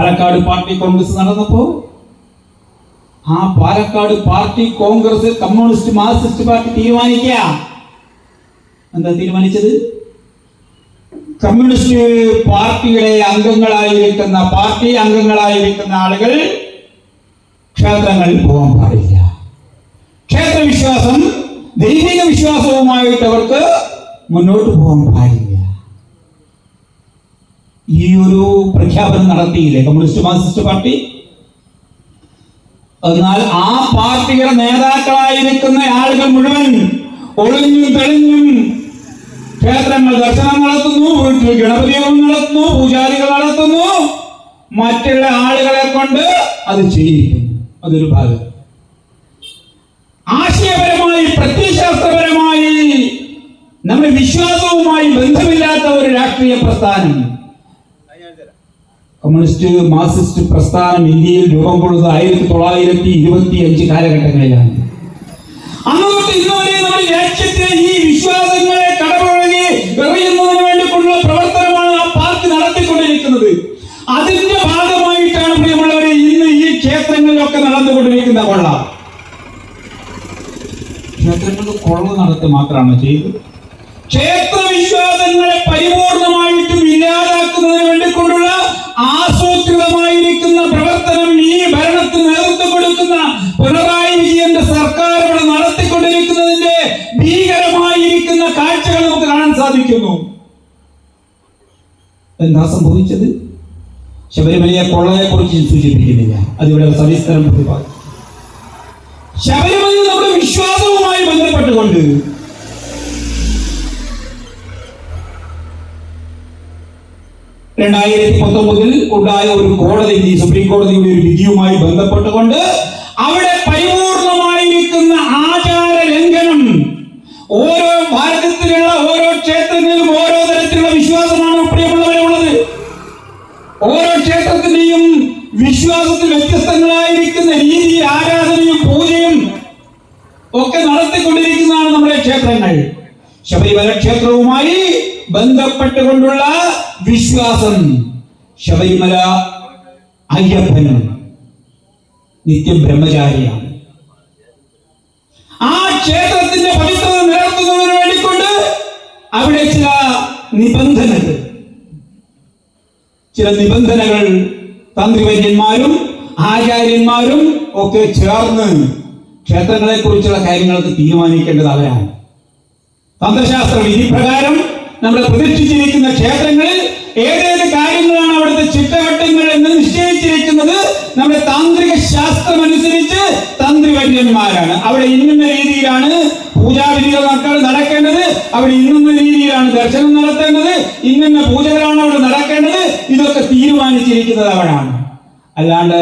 Palakkad party Congress നടന്നപ്പോ ആ Palakkad party congress Communist Marxist party തീരുമാനിക്കുക. എന്താ തീരുമാനിച്ചത്? കമ്മ്യൂണിസ്റ്റ് പാർട്ടിയുടെ അംഗങ്ങളായിരിക്കുന്ന പാർട്ടി അംഗങ്ങളായിരിക്കുന്ന ആളുകൾ ക്ഷേത്രങ്ങളിൽ പോകാൻ പാടില്ല. ക്ഷേത്രവിശ്വാസം ദൈവിക വിശ്വാസവുമായിട്ട് അവർക്ക് മുന്നോട്ട് പോകാൻ പാടില്ല. ഈ ഒരു പ്രഖ്യാപനം നടത്തിയില്ലേ? Communist Marxist party? എന്നാൽ ആ പാർട്ടിയുടെ നേതാക്കളായിരിക്കുന്ന ആളുകൾ മുഴുവൻ ഒളിഞ്ഞും തെളിഞ്ഞും ക്ഷേത്രങ്ങൾ ദർശനം നടത്തുന്നു വീട്ടിൽ ഗണപതിയോഗം നടത്തുന്നു പൂജാരികൾ നടത്തുന്നു. മറ്റുള്ള ആളുകളെ കൊണ്ട് അത് ചെയ്യിക്കും അതൊരു ഭാഗം. ആശയപരമായി പ്രത്യയശാസ്ത്രപരമായി നമ്മുടെ വിശ്വാസവുമായി ബന്ധമില്ലാത്ത ഒരു രാഷ്ട്രീയ പ്രസ്ഥാനം. കമ്മ്യൂണിസ്റ്റ് മാർക്സിസ്റ്റ് പ്രസ്ഥാനം ഇന്ത്യയിൽ രൂപം കൊള്ളുന്നത് ആയിരത്തി തൊള്ളായിരത്തി ഇരുപത്തി അഞ്ച് കാലഘട്ടങ്ങളിലാണ് അന്ന് തൊട്ട് ഇന്ന് രാജ്യത്തെ ഈ വിശ്വാസങ്ങളെ കടപുഴകി പ്രവർത്തനമാണ് പാർട്ടി നടത്തിക്കൊണ്ടിരിക്കുന്നത്. അതിന്റെ ഭാഗമായിട്ടാണ് പ്രിയമുള്ളവരെ ഈ കൊള്ള. കൊള്ള നടത്തുക മാത്രമാണ് ചെയ്തത്? ക്ഷേത്ര വിശ്വാസങ്ങളെ പരിപൂർണമായിട്ടും കാണാൻ സാധിക്കുന്നു എന്താ സംഭവിച്ചത്? ശബരിമലയെ കൊള്ളയെ കുറിച്ച് സൂചിപ്പിക്കുന്നില്ല. അതിവിടെ സവിസ്തരം പ്രതിപാദിച്ചു ശബരിമല നമ്മുടെ വിശ്വാസവുമായി ബന്ധപ്പെട്ടുകൊണ്ട് രണ്ടായിരത്തി പത്തൊമ്പതിൽ ഉണ്ടായ ഒരു കോടതി സുപ്രീം കോടതിയുടെ ഒരു വിധിയുമായി ബന്ധപ്പെട്ടുകൊണ്ട് അവിടെ പരിപൂർണമായിരിക്കുന്ന ആചാര ലംഘനം ഓരോ ഭാരതത്തിലുള്ള ഓരോ ക്ഷേത്രങ്ങളിലും ഓരോ തരത്തിലുള്ള വിശ്വാസമാണ് പ്രിയമുള്ളവരെ ഉള്ളത്. ഓരോ ക്ഷേത്രത്തിന്റെയും വിശ്വാസത്തിൽ വ്യത്യസ്തങ്ങളായിരിക്കുന്ന രീതി ആരാധനയും പൂജയും ഒക്കെ നടത്തിക്കൊണ്ടിരിക്കുന്നതാണ് നമ്മുടെ ക്ഷേത്രങ്ങൾ. ശബരിമല ക്ഷേത്രവുമായി ബന്ധപ്പെട്ടുകൊണ്ടുള്ള വിശ്വാസം ശബരിമല അയ്യപ്പനും നിത്യം ബ്രഹ്മചാരിയാണ് ആ ക്ഷേത്രത്തിന്റെ പവിത്രത നിലനിർത്തുന്നതിന് വേണ്ടിക്കൊണ്ട് അവിടെ ചില നിബന്ധനകൾ. ചില നിബന്ധനകൾ തന്ത്രിവര്യന്മാരും ആചാര്യന്മാരും ഒക്കെ ചേർന്ന് ക്ഷേത്രങ്ങളെ കുറിച്ചുള്ള കാര്യങ്ങൾക്ക് തീരുമാനിക്കേണ്ടത് അവരാണ് തന്ത്രശാസ്ത്ര വിധി പ്രകാരം നമ്മൾ പ്രതിഷ്ഠിച്ചിരിക്കുന്ന ക്ഷേത്രങ്ങളിൽ ഏതേത് കാര്യങ്ങളാണ് അവിടുത്തെ ചിട്ടവട്ടങ്ങൾ എന്ന് നിശ്ചയിച്ചിരിക്കുന്നത് നമ്മുടെ താന്ത്രിക ശാസ്ത്രമനുസരിച്ച് തന്ത്രിവര്യന്മാരാണ്. അവിടെ ഇന്ന രീതിയിലാണ് പൂജാവിധികൾ മക്കൾ നടക്കേണ്ടത് അവിടെ ഇന്നുന്ന രീതിയിലാണ് ദർശനം നടത്തേണ്ടത് ഇന്നുന്ന പൂജകളാണ് അവിടെ നടക്കേണ്ടത് ഇതൊക്കെ തീരുമാനിച്ചിരിക്കുന്നത് അവനാണ് അല്ലാണ്ട്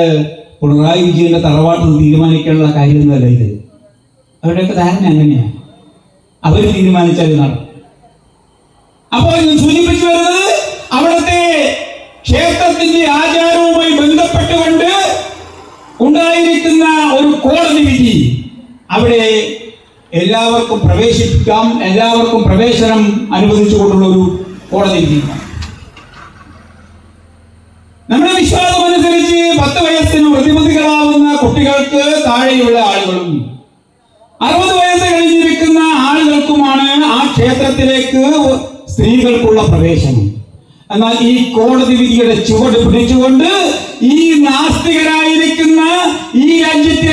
പിണറായി വിജയന്റെ തറവാട്ടിൽ തീരുമാനിക്കാനുള്ള കാര്യമൊന്നുമല്ല ഇത്. അവരുടെയൊക്കെ ധാരണ അങ്ങനെയാണ്. അവർ തീരുമാനിച്ചാൽ നടക്കും. അപ്പോൾ സൂചിപ്പിച്ചു വരുന്നത് അവിടുത്തെ ക്ഷേത്രത്തിന്റെ ആചാരവുമായി ബന്ധപ്പെട്ടുകൊണ്ട് ഉണ്ടായിരിക്കുന്ന ഒരു കോടതി വിധി അവിടെ എല്ലാവർക്കും പ്രവേശിപ്പിക്കാം. എല്ലാവർക്കും പ്രവേശനം അനുവദിച്ചുകൊണ്ടുള്ള ഒരു കോടതി നമ്മുടെ വിശ്വാസം അനുസരിച്ച് പത്ത് വയസ്സിന് പ്രതിമതികളാവുന്ന കുട്ടികൾക്ക് താഴെയുള്ള ആളുകളും അറുപത് വയസ്സ് കഴിഞ്ഞിരിക്കുന്ന ആളുകൾക്കുമാണ് ആ ക്ഷേത്രത്തിലേക്ക് സ്ത്രീകൾക്കുള്ള പ്രവേശനം. എന്നാൽ ഈ കോടതി വിധിയുടെ ചുവട് പിടിച്ചുകൊണ്ട് ഈ നാസ്തികരായിരിക്കുന്ന ഈ രാജ്യത്തെ